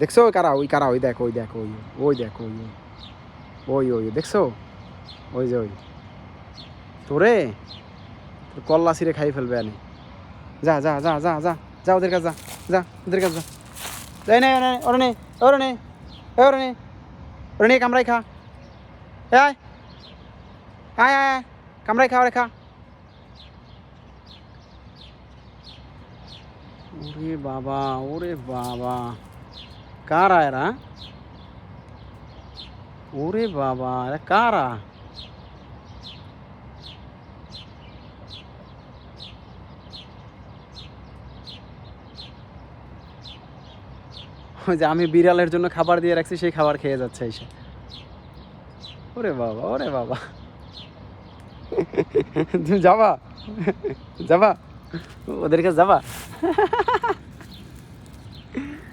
দেখছ? ওই কারা? ওই কারা? ওই দেখো ওই দেখো, ওই ওই দেখো, ওই ওই ওই দেখছ? ওই যে ওই। তোরে? তোর কল্লা সিরে খাই ফেলবে আনি যা যা যা যা যা যা ওদের কাছে যা যা, ওদের কাছে যা। যাই নে ওরে নে ওরে নে ওরে নে ওরে নে কামড়াই খা। এ আয় আয় আয় কামড়াই খা, ওরে খা। ওরে বাবা ওরে বাবা। কারা এরা ওরে বাবা এরা কারা যে আমি বিড়ালের জন্য খাবার দিয়ে রাখছি, সেই খাবার খেয়ে যাচ্ছে এসে। ওরে বাবা ওরে বাবা। যাবা? যাবা? ওদের কাছে যাবা?